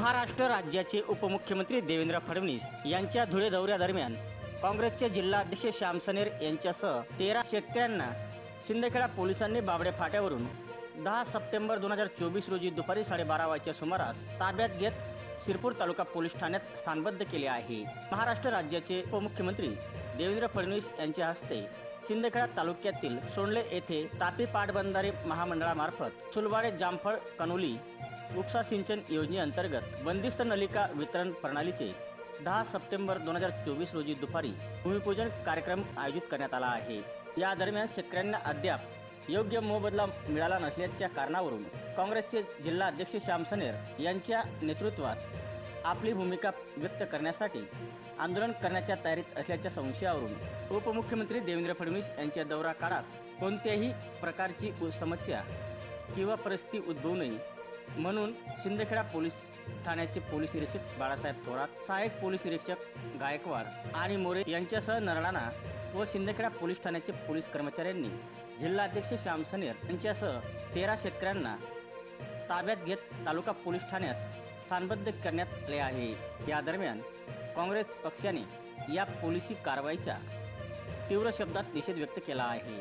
महाराष्ट्र राज्याचे उपमुख्यमंत्री देवेंद्र फडणवीस यांच्या धुळे दौऱ्यादरम्यान काँग्रेसचे जिल्हाध्यक्ष श्यामसनेर यांच्यासह तेरा शेतकऱ्यांना शिंदेखेडा पोलिसांनी बाबडे फाट्यावरून दहा सप्टेंबर दोन हजार चोवीस रोजी दुपारी साडेबारा वाजच्या सुमारास ताब्यात घेत शिरपूर तालुका पोलीस ठाण्यात स्थानबद्ध केले आहे. महाराष्ट्र राज्याचे उपमुख्यमंत्री देवेंद्र फडणवीस यांच्या हस्ते सिंदखेडा तालुक्यातील सोंडले येथे तापी पाटबंधारे महामंडळामार्फत सुलवाडे जामफळ कनोली उपसा सिंचन योजनेअंतर्गत बंदिस्त नलिका वितरण प्रणालीचे दहा सप्टेंबर दोन हजार चोवीस रोजी दुपारी भूमिपूजन कार्यक्रम आयोजित करण्यात आला आहे. या दरम्यान शेतकऱ्यांना अद्याप योग्य मोबदला मिळाला नसल्याच्या कारणावरून काँग्रेसचे जिल्हा अध्यक्ष श्याम सनेर यांच्या नेतृत्वात आपली भूमिका व्यक्त करण्यासाठी आंदोलन करण्याच्या तयारीत असल्याच्या संशयावरून उपमुख्यमंत्री देवेंद्र फडणवीस यांच्या दौरा काळात कोणत्याही प्रकारची उ- समस्या किंवा परिस्थिती उद्भवू नये म्हणून शिंदखेडा पोलीस ठाण्याचे पोलीस निरीक्षक बाळासाहेब थोरात सहाय्यक पोलीस निरीक्षक गायकवाड आणि मोरे यांच्यासह नरडाणा व शिंदखेडा पोलीस ठाण्याचे पोलीस कर्मचाऱ्यांनी जिल्हाध्यक्ष श्याम सनेर यांच्यासह तेरा शेतकऱ्यांना ताब्यात घेत तालुका पोलीस ठाण्यात स्थानबद्ध करण्यात आले आहे. या दरम्यान काँग्रेस पक्षाने या पोलिसी कारवाईचा तीव्र शब्दात निषेध व्यक्त केला आहे.